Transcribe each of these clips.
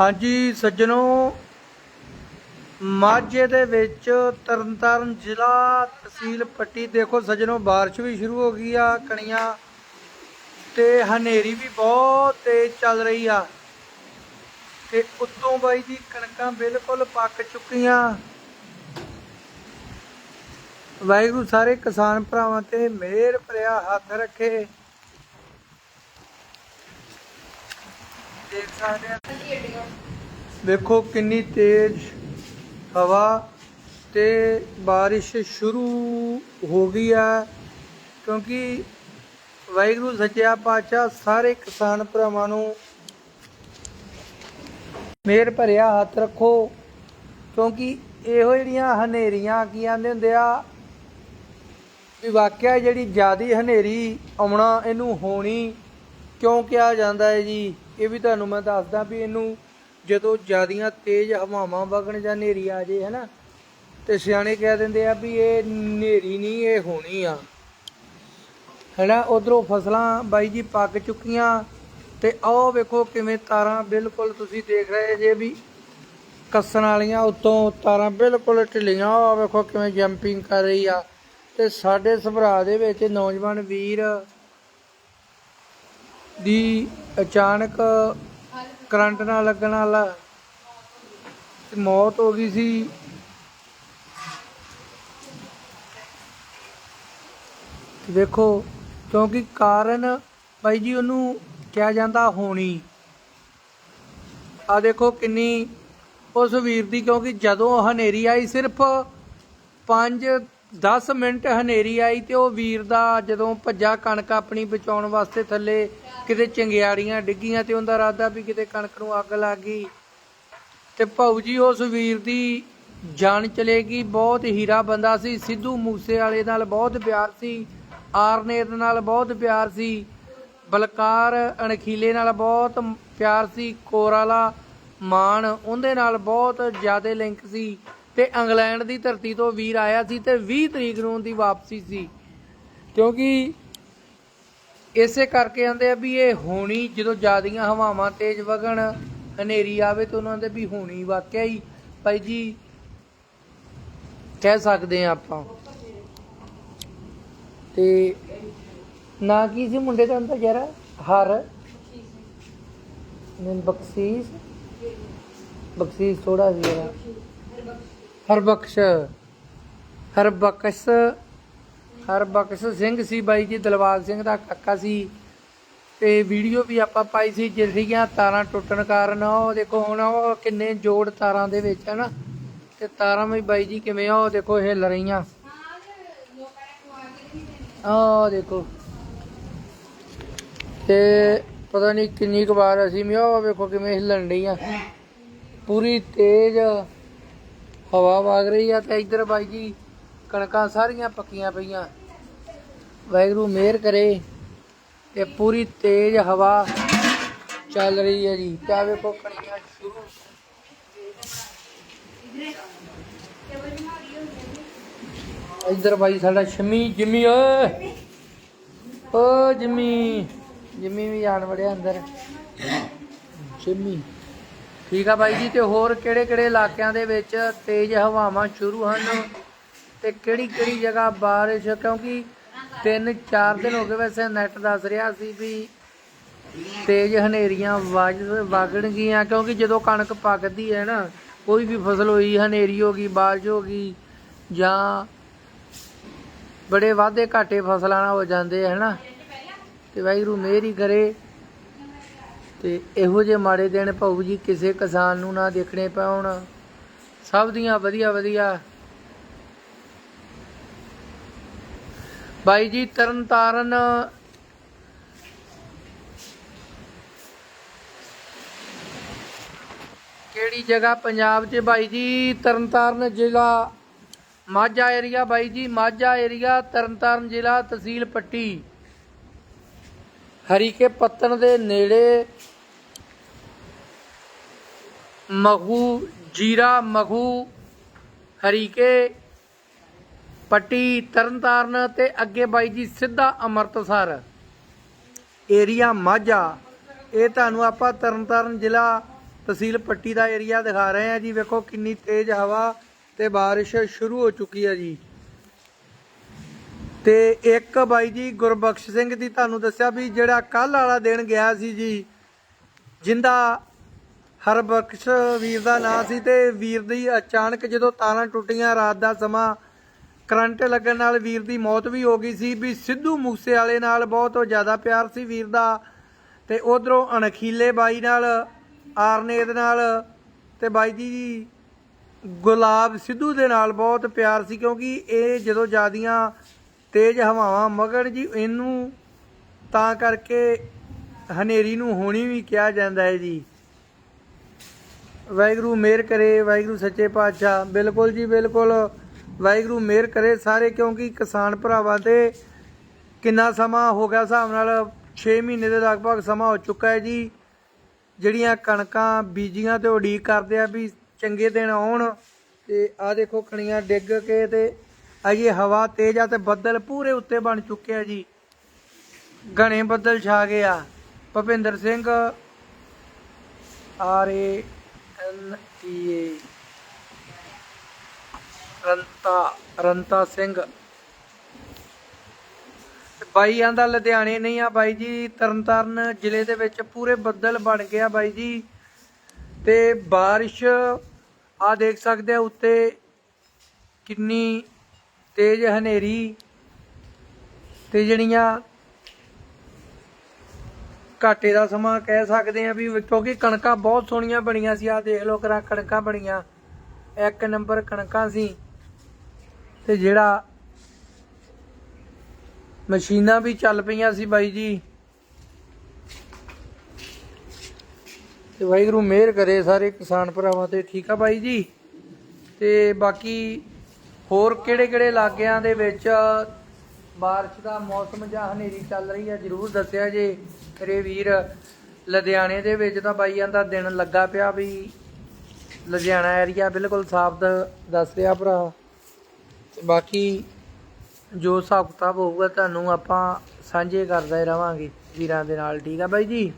ਹਾਂਜੀ ਸੱਜਣੋ, ਮਾਝੇ ਦੇ ਵਿੱਚ ਤਰਨਤਾਰਨ ਜ਼ਿਲ੍ਹਾ ਤਹਿਸੀਲ ਪੱਟੀ, ਦੇਖੋ ਸੱਜਣੋ ਬਾਰਿਸ਼ ਵੀ ਸ਼ੁਰੂ ਹੋ ਗਈ ਆ, ਕਣੀਆਂ ਤੇ ਹਨੇਰੀ ਵੀ ਬਹੁਤ ਤੇਜ਼ ਚੱਲ ਰਹੀ ਆ। ਤੇ ਉੱਤੋਂ ਬਾਈ ਜੀ ਕਣਕਾਂ ਬਿਲਕੁਲ ਪੱਕ ਚੁੱਕੀਆਂ। ਵਾਹਿਗੁਰੂ ਸਾਰੇ ਕਿਸਾਨ ਭਰਾਵਾਂ ਤੇ ਮਿਹਰ ਭਰਿਆ ਹੱਥ ਰੱਖੇ। ਦੇਖ ਸਕਦੇ ਆ ਵੇਖੋ ਕਿੰਨੀ ਤੇਜ਼ ਹਵਾ ਤੇ ਬਾਰਿਸ਼ ਸ਼ੁਰੂ ਹੋ ਗਈ ਆ ਕਿਉਂਕਿ ਵਾਹਿਗੁਰੂ ਸੱਚਿਆ ਪਾਤਸ਼ਾਹ ਸਾਰੇ ਕਿਸਾਨ ਭਰਾਵਾਂ ਨੂੰ ਮੇਰ ਭਰਿਆ ਹੱਥ ਰੱਖੋ, ਕਿਉਂਕਿ ਇਹੋ ਜਿਹੜੀਆਂ ਹਨੇਰੀਆਂ ਕੀ ਆਂਦੇ ਹੁੰਦੇ ਆ, ਵੀ ਵਾਕਿਆ ਜਿਹੜੀ ਜਿਆਦੀ ਹਨੇਰੀ ਆਉਣਾ ਇਹਨੂੰ ਹੋਣੀ ਕਿਉਂ ਕਿਹਾ ਜਾਂਦਾ ਹੈ ਜੀ? ਇਹ ਵੀ ਤੁਹਾਨੂੰ ਮੈਂ ਦੱਸਦਾ ਵੀ ਇਹਨੂੰ ਜਦੋਂ ਜਿਆਦੀਆਂ ਤੇਜ਼ ਹਵਾਵਾਂ ਵਗਣ ਜਾਂ ਹਨੇਰੀ ਆ ਜੇ, ਹੈਨਾ, ਤੇ ਸਿਆਣੇ ਕਹਿ ਦਿੰਦੇ ਆ ਵੀ ਇਹ ਹਨੇਰੀ ਨਹੀਂ, ਇਹ ਹੋਣੀ ਆ। ਹੈਨਾ, ਉਧਰੋਂ ਫਸਲਾਂ ਬਾਈ ਜੀ ਪੱਕ ਚੁੱਕੀਆਂ ਤੇ ਆਹ ਵੇਖੋ ਕਿਵੇਂ ਤਾਰਾਂ ਬਿਲਕੁਲ ਤੁਸੀਂ ਦੇਖ ਰਹੇ ਜੇ ਵੀ ਕੱਸਣ ਵਾਲੀਆਂ ਉੱਤੋਂ ਤਾਰਾਂ ਬਿਲਕੁਲ ਢਿੱਲੀਆਂ ਆਹ ਵੇਖੋ ਕਿਵੇਂ ਜੰਪਿੰਗ ਕਰ ਰਹੀ ਆ। ਤੇ ਸਾਡੇ ਸਭਰਾ ਦੇ ਵਿੱਚ ਨੌਜਵਾਨ ਵੀਰ ਦੀ ਅਚਾਨਕ ਕਰੰਟ ਨਾਲ ਲੱਗਣ ਵਾਲਾ ਮੌਤ ਹੋ ਗਈ ਸੀ। ਦੇਖੋ ਕਿਉਂਕਿ ਕਾਰਨ ਬਾਈ ਜੀ ਉਹਨੂੰ ਕਿਹਾ ਜਾਂਦਾ ਹੋਣੀ। ਆ ਦੇਖੋ ਕਿੰਨੀ ਉਸ ਵੀਰ ਦੀ, ਕਿਉਂਕਿ ਜਦੋਂ ਹਨੇਰੀ ਆਈ, ਸਿਰਫ 5 10 ਮਿੰਟ ਹਨੇਰੀ ਆਈ ਤੇ ਉਹ ਵੀਰ ਦਾ ਜਦੋਂ ਭੱਜਾ ਕਣਕ ਆਪਣੀ ਬਚਾਉਣ ਵਾਸਤੇ ਥੱਲੇ ਕਿਤੇ ਚੰਗਿਆੜੀਆਂ ਡਿੱਗੀਆਂ ਤੇ ਉਹਦਾ ਇਰਾਦਾ ਵੀ ਕਿਤੇ ਕਣਕ ਨੂੰ ਅੱਗ ਲੱਗ ਗਈ। ਤੇ ਭਾਊ ਜੀ, ਉਸ ਵੀਰ ਦੀ ਜਾਨ ਚਲੇਗੀ ਬਹੁਤ ਹੀਰਾ ਬੰਦਾ ਸੀ, ਸਿੱਧੂ ਮੂਸੇ ਵਾਲੇ ਨਾਲ ਬਹੁਤ ਪਿਆਰ ਸੀ, ਆਰਨੇਤ ਨਾਲ ਬਹੁਤ ਪਿਆਰ ਸੀ, ਬਲਕਾਰ ਅਣਖੀਲੇ ਨਾਲ ਬਹੁਤ ਪਿਆਰ ਸੀ, ਕੋਰਾਲਾ ਮਾਨ ਉਹਦੇ ਨਾਲ ਬਹੁਤ ਜ਼ਿਆਦਾ ਲਿੰਕ ਸੀ। ਤੇ ਇੰਗਲੈਂਡ ਦੀ ਧਰਤੀ ਤੋਂ ਵੀਰ ਆਇਆ ਸੀ ਤੇ 20 ਤਰੀਕ ਨੂੰ ਉਹਦੀ ਵਾਪਸੀ ਸੀ। ਕਿਉਂਕਿ ਇਸੇ ਕਰਕੇ ਆਂਦੇ ਆ ਵੀ ਇਹ ਹੋਣੀ, ਜਦੋਂ ਜਿਆਦੀਆਂ ਹਵਾਵਾਂ ਤੇਜ਼ ਵਗਣ, ਹਨੇਰੀ ਆਵੇ ਤਾਂ ਉਹਨਾਂ ਦੇ ਵੀ ਹੋਣੀ ਵਾਕਿਆ ਹੀ। ਭਾਈ ਜੀ, ਕਹਿ ਸਕਦੇ ਆ ਆਪਾਂ। ਤੇ ਨਾ ਕੀ ਸੀ ਮੁੰਡੇ ਦਾ ਅੰਦਰ ਜਰਾ ਹਰ? ਬਖਸ਼ੀਸ਼? ਬਖਸ਼ੀਸ਼ ਥੋੜਾ ਸੀ ਹਰਬਖਸ਼ ਹਰਬਖਸ਼ ਹਰਬਖਸ਼ ਸਿੰਘ ਸੀ ਬਾਈ ਜੀ, ਦਲਵਾਲ ਸਿੰਘ ਦਾ ਕਾਕਾ ਸੀ। ਤੇ ਵੀਡੀਓ ਵੀ ਆਪਾਂ ਪਾਈ ਸੀ, ਜਿਹੜੀਆਂ ਤਾਰਾਂ ਟੁੱਟਣ ਕਾਰਨ ਉਹ ਦੇਖੋ ਹੁਣ ਉਹ ਕਿੰਨੇ ਜੋੜ ਤਾਰਾਂ ਦੇ ਵਿੱਚ ਹੈ ਨਾ। ਤੇ ਤਾਰਾਂ ਵੀ ਬਾਈ ਜੀ ਕਿਵੇਂ ਆ, ਉਹ ਦੇਖੋ ਹਿੱਲ ਰਹੀਆਂ। ਆਹ ਦੇਖੋ। ਤੇ ਪਤਾ ਨਹੀਂ ਕਿੰਨੀ ਕੁ ਵਾਰ ਅਸੀਂ ਵੀ ਉਹ ਵੇਖੋ ਕਿਵੇਂ ਹਿੱਲਣ ਡਈਆਂ। ਪੂਰੀ ਤੇਜ਼ ਹਵਾ ਵਗ ਰਹੀ ਆ ਤੇ ਇੱਧਰ ਬਾਈ ਜੀ ਕਣਕਾਂ ਸਾਰੀਆਂ ਪੱਕੀਆਂ ਪਈਆਂ। ਵਾਹਿਗੁਰੂ ਮਿਹਰ ਕਰੇ ਤੇ ਪੂਰੀ ਤੇਜ਼ ਹਵਾ ਚੱਲ ਰਹੀ ਹੈ ਜੀ। ਤੇ ਵੇਖੋ ਕਣੀਆਂ ਸ਼ੁਰੂ। ਇੱਧਰ ਬਾਈ ਸਾਡਾ ਸ਼ਮੀ, ਜਿੰਮੀ, ਓਏ। ਓ ਜਿੰਮੀ। ਜਿੰਮੀ ਵੀ ਆਣ ਵੜਿਆ ਅੰਦਰ। ਜਿੰਮੀ। ਠੀਕ ਆ ਬਾਈ ਜੀ, ਤੇ ਹੋਰ ਕਿਹੜੇ ਕਿਹੜੇ ਇਲਾਕਿਆਂ ਦੇ ਵਿੱਚ ਤੇਜ਼ ਹਵਾਵਾਂ ਸ਼ੁਰੂ ਹਨ? ਤੇ ਕਿਹੜੀ ਕਿਹੜੀ ਜਗ੍ਹਾ ਬਾਰਿਸ਼? ਕਿਉਂਕਿ 3-4 ਦਿਨ ਹੋ ਗਏ ਵੈਸੇ ਨੈਟ ਦੱਸ ਰਿਹਾ ਸੀ ਵੀ ਤੇਜ਼ ਹਨੇਰੀਆਂ ਵੱਜ ਵਗਣਗੀਆਂ, ਕਿਉਂਕਿ ਜਦੋਂ ਕਣਕ ਪੱਕਦੀ ਹੈ ਨਾ, ਕੋਈ ਵੀ ਫਸਲ ਹੋਈ, ਹਨੇਰੀ ਹੋ ਗਈ, ਬਾਰਿਸ਼ ਹੋ ਗਈ, ਜਾਂ ਬੜੇ ਵਾਧੇ ਘਾਟੇ ਫਸਲਾਂ ਨਾਲ ਹੋ ਜਾਂਦੇ ਹੈ ਨਾ? ਤੇ ਵਾਹਿਗੁਰੂ ਮਿਹਰ ਹੀ ਕਰੇ। ਤੇ ਇਹੋ ਜਿਹੇ ਮਾੜੇ ਦਿਨ ਭਾਊ ਜੀ ਕਿਸੇ ਕਿਸਾਨ ਨੂੰ ਨਾ ਦੇਖਣੇ ਪਾਉਣ ਸਭ ਦੀਆਂ ਵਧੀਆ ਵਧੀਆ। ਬਾਈ ਜੀ, ਤਰਨਤਾਰਨ। ਕਿਹੜੀ ਜਗ੍ਹਾ ਪੰਜਾਬ 'ਚ ਬਾਈ ਜੀ? ਤਰਨਤਾਰਨ ਜ਼ਿਲ੍ਹਾ ਮਾਝਾ ਏਰੀਆ। ਬਾਈ ਜੀ, ਮਾਝਾ ਏਰੀਆ, ਤਰਨਤਾਰਨ ਜ਼ਿਲ੍ਹਾ ਤਹਿਸੀਲ ਪੱਟੀ। ਹਰੀਕੇ ਪੱਤਣ ਦੇ ਨੇੜੇ ਮਖੂ ਜੀਰਾ, ਮਗੂ ਹਰੀਕੇ, ਪੱਟੀ ਤਰਨਤਾਰਨ ਤੇ ਅੱਗੇ ਬਾਈ ਜੀ ਸਿੱਧਾ ਅੰਮ੍ਰਿਤਸਰ। ਏਰੀਆ ਮਾਝਾ। ਇਹ ਤੁਹਾਨੂੰ ਆਪਾਂ ਤਰਨਤਾਰਨ ਜ਼ਿਲ੍ਹਾ ਤਹਿਸੀਲ ਪੱਟੀ ਦਾ ਏਰੀਆ ਦਿਖਾ ਰਹੇ ਆ ਜੀ। ਵੇਖੋ ਕਿੰਨੀ ਤੇਜ਼ ਹਵਾ ਤੇ ਬਾਰਿਸ਼ ਸ਼ੁਰੂ ਹੋ ਚੁੱਕੀ ਹੈ ਜੀ। ਤੇ ਇੱਕ ਬਾਈ ਜੀ ਗੁਰਬਖਸ਼ ਸਿੰਘ ਦੀ ਤੁਹਾਨੂੰ ਦੱਸਿਆ ਵੀ ਜਿਹੜਾ ਕੱਲ ਵਾਲਾ ਦਿਨ ਗਿਆ ਸੀ ਜੀ, ਜਿੰਦਾ ਹਰਬਖਸ਼ ਵੀਰ ਦਾ ਨਾਂ ਸੀ ਤੇ ਵੀਰ ਦੀ ਅਚਾਨਕ ਜਦੋਂ ਤਾਰਾਂ ਟੁੱਟੀਆਂ, ਰਾਤ ਦਾ ਸਮਾਂ ਕਰੰਟ ਲੱਗਣ ਨਾਲ ਵੀਰ ਦੀ ਮੌਤ ਵੀ ਹੋ ਗਈ ਸੀ ਵੀ ਸਿੱਧੂ ਮੂਸੇ ਵਾਲੇ ਨਾਲ ਬਹੁਤ ਜ਼ਿਆਦਾ ਪਿਆਰ ਸੀ ਵੀਰ ਦਾ ਤੇ ਉਧਰੋਂ ਅਣਖੀਲੇ ਬਾਈ ਨਾਲ ਆਰਨੇ ਦੇ ਨਾਲ ਤੇ ਬਾਈ ਜੀ ਗੁਲਾਬ ਸਿੱਧੂ ਦੇ ਨਾਲ ਬਹੁਤ ਪਿਆਰ ਸੀ ਕਿਉਂਕਿ ਇਹ ਜਦੋਂ ਜਿਆਦੀਆਂ ਤੇਜ਼ ਹਵਾਵਾਂ ਮਗਣ ਜੀ, ਇਹਨੂੰ ਤਾਂ ਕਰਕੇ ਹਨੇਰੀ ਨੂੰ ਹੋਣੀ ਵੀ ਕਿਹਾ ਜਾਂਦਾ ਹੈ ਜੀ। ਵਾਹਿਗੁਰੂ ਮਿਹਰ ਕਰੇ, ਵਾਹਿਗੁਰੂ ਸੱਚੇ ਪਾਤਸ਼ਾਹ। ਬਿਲਕੁਲ ਜੀ ਬਿਲਕੁਲ। ਵਾਹਿਗੁਰੂ ਮਿਹਰ ਕਰੇ ਸਾਰੇ, ਕਿਉਂਕਿ ਕਿਸਾਨ ਭਰਾਵਾਂ ਤੇ ਕਿੰਨਾ ਸਮਾਂ ਹੋ ਗਿਆ ਹਿਸਾਬ ਨਾਲ 6 ਮਹੀਨੇ ਦੇ ਲਗਭਗ ਸਮਾਂ ਹੋ ਚੁੱਕਾ ਹੈ ਜੀ। ਜਿਹੜੀਆਂ ਕਣਕਾਂ, ਬੀਜੀਆਂ ਤੇ ਉਡੀਕ ਕਰਦੇ ਆ ਵੀ ਚੰਗੇ ਦਿਨ ਆਉਣ। ਤੇ ਆ ਦੇਖੋ ਕਣੀਆਂ ਡਿੱਗ ਕੇ ਤੇ ਅਜੇ ਹਵਾ ਤੇਜ਼ ਆ ਤੇ ਬੱਦਲ ਪੂਰੇ ਉੱਤੇ ਬਣ ਚੁੱਕੇ ਆ ਜੀ। ਘਣੇ ਬੱਦਲ ਛਾ ਗਏ ਆ। ਭਪਿੰਦਰ ਸਿੰਘ ਆਰ ਏ ਰੰਤਾ ਰੰਤਾ ਸਿੰਘ। ਬਾਈ ਆਂਦਾ ਲੁਧਿਆਣੇ ਨਹੀਂ ਆ ਬਾਈ ਜੀ, ਤਰਨਤਾਰਨ ਜ਼ਿਲ੍ਹੇ ਦੇ ਵਿੱਚ ਪੂਰੇ ਬੱਦਲ ਬਣ ਗਿਆ ਬਾਈ ਜੀ। ਤੇ ਬਾਰਿਸ਼ ਆ ਦੇਖ ਸਕਦੇ ਆ ਉੱਤੇ ਕਿੰਨੀ ਤੇਜ਼ ਹਨੇਰੀ ਤੇ ਜਿਹੜੀਆਂ ਘਾਟੇ ਦਾ ਸਮਾਂ ਕਹਿ ਸਕਦੇ ਆ ਵੀ ਕਿਉਂਕਿ ਕਣਕਾਂ ਬਹੁਤ ਸੋਹਣੀਆਂ ਬਣੀਆਂ ਸੀ ਆ ਦੇਖ ਲਓ ਕਰਾਂ ਕਣਕਾਂ ਬਣੀਆਂ। ਇੱਕ ਨੰਬਰ ਕਣਕਾਂ ਸੀ ਤੇ ਜਿਹੜਾ ਮਸ਼ੀਨਾਂ ਵੀ ਚੱਲ ਪਈਆਂ ਸੀ ਬਾਈ ਜੀ। ਤੇ ਵਾਹਿਗੁਰੂ ਮਿਹਰ ਕਰੇ ਸਾਰੇ ਕਿਸਾਨ ਭਰਾਵਾਂ ਤੇ, ਠੀਕ ਆ ਬਾਈ ਜੀ? ਤੇ ਬਾਕੀ ਹੋਰ ਕਿਹੜੇ ਕਿਹੜੇ ਇਲਾਕਿਆਂ ਦੇ ਵਿੱਚ ਬਾਰਿਸ਼ ਦਾ ਮੌਸਮ ਜਾਂ ਹਨੇਰੀ ਚੱਲ ਰਹੀ ਹੈ ਜਰੂਰ ਦੱਸਿਆ ਜੇ। ਮੇਰੇ ਵੀਰ ਲੁਧਿਆਣੇ ਦੇ ਵਿੱਚ ਤਾਂ ਬਾਈਆਂ ਦਾ ਦਿਨ ਲੱਗਾ ਪਿਆ ਵੀ ਲੁਧਿਆਣਾ ਏਰੀਆ ਬਿਲਕੁਲ ਸਾਫ਼ ਦੱਸ ਰਿਹਾ ਭਰਾ। ਤੇ ਬਾਕੀ ਜੋ ਹਿਸਾਬ ਕਿਤਾਬ ਹੋਊਗਾ, ਤੁਹਾਨੂੰ ਆਪਾਂ ਸਾਂਝੇ ਕਰਦੇ ਰਵਾਂਗੇ ਵੀਰਾਂ ਦੇ ਨਾਲ, ਠੀਕ ਆ ਬਾਈ ਜੀ?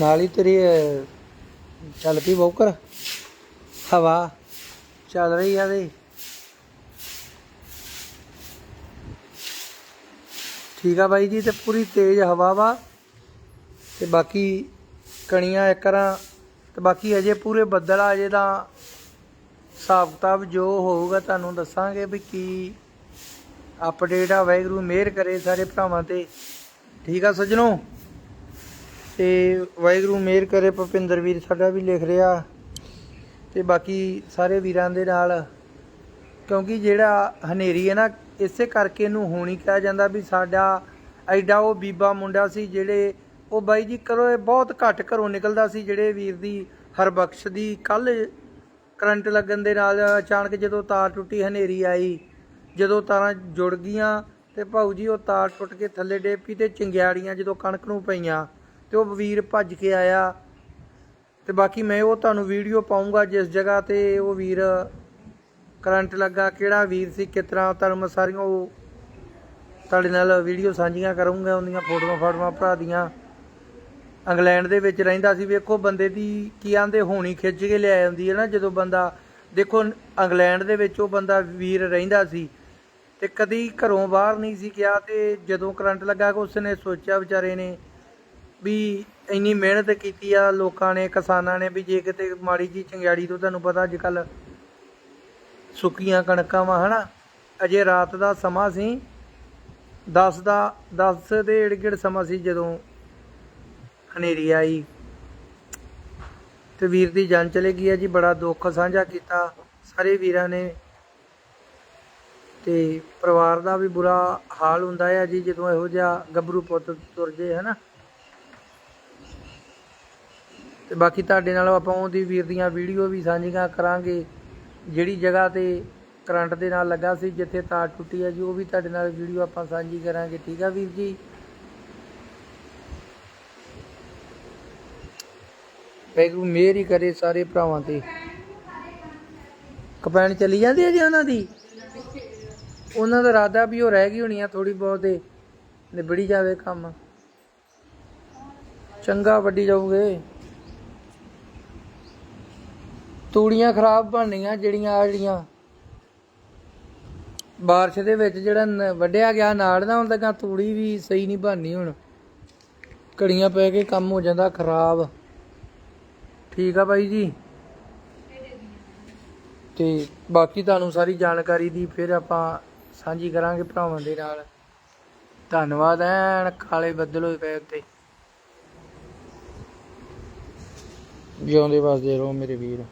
ਨਾਲ ਹੀ ਤੇਰੀ ਚੱਲ ਪਈ ਬੌਕਰ। ਹਵਾ ਚੱਲ ਰਹੀ ਆ ਦੇ ਠੀਕ ਆ ਬਾਈ ਜੀ, ਤੇ ਪੂਰੀ ਤੇਜ਼ ਹਵਾ ਵਾ। ਤੇ ਬਾਕੀ ਕਣੀਆਂ ਇੱਕਰਾਂ ਤੇ ਬਾਕੀ ਅਜੇ ਪੂਰੇ ਬੱਦਲ ਆ, ਅਜੇ ਤਾਂ ਹਿਸਾਬ ਕਿਤਾਬ ਜੋ ਹੋਊਗਾ ਤੁਹਾਨੂੰ ਦੱਸਾਂਗੇ ਵੀ ਕੀ ਅਪਡੇਟ ਆ। ਵਾਹਿਗੁਰੂ ਮਿਹਰ ਕਰੇ ਸਾਰੇ ਭਰਾਵਾਂ ਤੇ। ਠੀਕ ਆ ਸੱਜਣੋ? ਤੇ ਵਾਹਿਗੁਰੂ ਮਿਹਰ ਕਰੇ ਭੁਪਿੰਦਰ ਵੀਰ, ਸਾਡਾ ਵੀ ਲਿਖ ਰਿਹਾ। ਤੇ ਬਾਕੀ ਸਾਰੇ ਵੀਰਾਂ ਦੇ ਨਾਲ, ਕਿਉਂਕਿ ਜਿਹੜਾ ਹਨੇਰੀ ਹੈ ਨਾ, ਇਸੇ ਕਰਕੇ ਇਹਨੂੰ ਹੋਣੀ ਕਿਹਾ ਜਾਂਦਾ ਵੀ ਸਾਡਾ ਐਡਾ ਉਹ ਬੀਬਾ ਮੁੰਡਾ ਸੀ ਜਿਹੜੇ, ਉਹ ਬਾਈ ਜੀ ਕਰੋ, ਇਹ ਬਹੁਤ ਘੱਟ ਘਰੋਂ ਨਿਕਲਦਾ ਸੀ ਜਿਹੜੇ ਵੀਰ ਦੀ ਹਰਬਖਸ਼ ਦੀ। ਕੱਲ ਕਰੰਟ ਲੱਗਣ ਦੇ ਨਾਲ ਅਚਾਨਕ ਜਦੋਂ ਤਾਰ ਟੁੱਟੀ, ਹਨੇਰੀ ਆਈ, ਜਦੋਂ ਤਾਰਾਂ ਜੁੜ ਗਈਆਂ ਤੇ ਭਾਊ ਜੀ ਉਹ ਤਾਰ ਟੁੱਟ ਕੇ ਥੱਲੇ ਡੇਪੀ ਤੇ ਚਿੰਗਿਆੜੀਆਂ ਜਦੋਂ ਕਣਕ ਨੂੰ ਪਈਆਂ। ਤੇ ਉਹ ਵੀਰ ਭੱਜ ਕੇ ਆਇਆ ਤੇ ਬਾਕੀ ਮੈਂ ਉਹ ਤੁਹਾਨੂੰ ਵੀਡੀਓ ਪਾਉਂਗਾ ਜਿਸ ਜਗ੍ਹਾ ਤੇ ਉਹ ਵੀਰ ਕਰੰਟ ਲੱਗਾ, ਕਿਹੜਾ ਵੀਰ ਸੀ, ਕਿਸ ਤਰ੍ਹਾਂ ਤੁਹਾਨੂੰ ਮੈਂ ਸਾਰੀਆਂ ਉਹ ਤੁਹਾਡੇ ਨਾਲ ਵੀਡੀਓ ਸਾਂਝੀਆਂ ਕਰੂੰਗਾ, ਉਹਦੀਆਂ ਫੋਟੋਆਂ ਫਾਟੋਆਂ ਭਰਾ ਦੀਆਂ। ਇੰਗਲੈਂਡ ਦੇ ਵਿੱਚ ਰਹਿੰਦਾ ਸੀ, ਵੇਖੋ ਬੰਦੇ ਦੀ ਕੀ ਆਂਦੇ, ਹੋਣੀ ਖਿੱਚ ਕੇ ਲਿਆ ਜਾਂਦੀ ਹੈ ਨਾ, ਜਦੋਂ ਬੰਦਾ, ਦੇਖੋ ਇੰਗਲੈਂਡ ਦੇ ਵਿੱਚ ਉਹ ਬੰਦਾ ਵੀਰ ਰਹਿੰਦਾ ਸੀ ਤੇ ਕਦੀ ਘਰੋਂ ਬਾਹਰ ਨਹੀਂ ਸੀ ਗਿਆ ਤੇ ਜਦੋਂ ਕਰੰਟ ਲੱਗਾ ਕਿ ਉਸਨੇ ਸੋਚਿਆ ਵਿਚਾਰੇ ਨੇ ਵੀ ਇੰਨੀ ਮਿਹਨਤ ਕੀਤੀ ਆ, ਲੋਕਾਂ ਨੇ, ਕਿਸਾਨਾਂ ਨੇ ਵੀ ਜੇ ਕਿਤੇ ਮਾੜੀ ਜੀ ਚੰਗਿਆੜੀ ਤੋਂ ਤੁਹਾਨੂੰ ਪਤਾ ਅੱਜ ਕੱਲ ਸੁੱਕੀਆਂ ਕਣਕਾਂ ਵਾ, ਹਨਾ? ਅਜੇ ਰਾਤ ਦਾ ਸਮਾਂ ਸੀ। 10 ਦਾ 10 ਦੇ ਏੜ ਸਮਾਂ ਸੀ ਜਦੋਂ ਹਨੇਰੀ ਆਈ। ਤੇ ਵੀਰ ਦੀ ਜਾਨ ਚਲੇ ਗਈ ਆ ਜੀ, ਬੜਾ ਦੁੱਖ ਸਾਂਝਾ ਕੀਤਾ ਸਾਰੇ ਵੀਰਾਂ ਨੇ। ਤੇ ਪਰਿਵਾਰ ਦਾ ਵੀ ਬੁਰਾ ਹਾਲ ਹੁੰਦਾ ਹੈ ਜੀ, ਜਦੋਂ ਇਹੋ ਜਿਹਾ ਗੱਭਰੂ ਪੁੱਤ ਤੁਰ ਜੇ, ਹਨਾ? ਤੇ ਬਾਕੀ ਤੁਹਾਡੇ ਨਾਲ ਆਪਾਂ ਉਹਦੀ ਵੀਰ ਦੀਆਂ ਵੀਡੀਓ ਵੀ ਸਾਂਝੀਆਂ ਕਰਾਂਗੇ। ਜਿਹੜੀ ਜਗ੍ਹਾ ਤੇ ਕਰੰਟ ਦੇ ਨਾਲ ਲੱਗਾ ਸੀ, ਜਿੱਥੇ ਤਾਰ ਟੁੱਟੀ ਹੈ ਜੀ, ਉਹ ਵੀ ਤੁਹਾਡੇ ਨਾਲ ਵੀਡੀਓ ਆਪਾਂ ਸਾਂਝੀ ਕਰਾਂਗੇ। ਠੀਕ ਆ ਵੀਰ ਜੀ? ਵਾਹਿਗੁਰੂ, ਮਿਹਰ ਹੀ ਕਰੇ ਸਾਰੇ ਭਰਾਵਾਂ ਤੇ। ਕਪੈਣ ਚਲੀ ਜਾਂਦੀ ਹੈ ਜੀ ਉਹਨਾਂ ਦੀ? ਉਹਨਾਂ ਦਾ ਇਰਾਦਾ ਵੀ ਉਹ ਰਹਿ ਗਈ ਹੋਣੀ ਆ ਥੋੜੀ ਬਹੁਤ ਏ ਨਿਬੜੀ ਜਾਵੇ ਕੰਮ। ਚੰਗਾ ਵੱਡੀ ਜਾਊਗੇ। ਤੂੜੀਆਂ ਖਰਾਬ ਬਣਨੀਆਂ ਜਿਹੜੀਆਂ ਆ ਜਿਹੜੀਆਂ ਬਾਰਿਸ਼ ਦੇ ਵਿੱਚ ਜਿਹੜਾ ਵੱਢਿਆ ਗਿਆ ਨਾੜ ਨਾ ਹੁਣ ਤੱਕ ਤੂੜੀ ਵੀ ਸਹੀ ਨਹੀਂ ਬਣਨੀ ਹੁਣ। ਘੜੀਆਂ ਪੈ ਕੇ ਕੰਮ ਹੋ ਜਾਂਦਾ ਖਰਾਬ। ਠੀਕ ਆ ਬਾਈ ਜੀ? ਤੇ ਬਾਕੀ ਤੁਹਾਨੂੰ ਸਾਰੀ ਜਾਣਕਾਰੀ ਦੀ ਫਿਰ ਆਪਾਂ ਸਾਂਝੀ ਕਰਾਂਗੇ ਭਰਾਵਾਂ ਦੇ ਨਾਲ। ਧੰਨਵਾਦ ਐਨ ਕਾਲੇ ਬੱਦਲ ਹੋਏ ਪਏ ਉੱਤੇ। ਜਿਉਂਦੇ ਵਸਦੇ ਰਹੋ ਮੇਰੇ ਵੀਰ।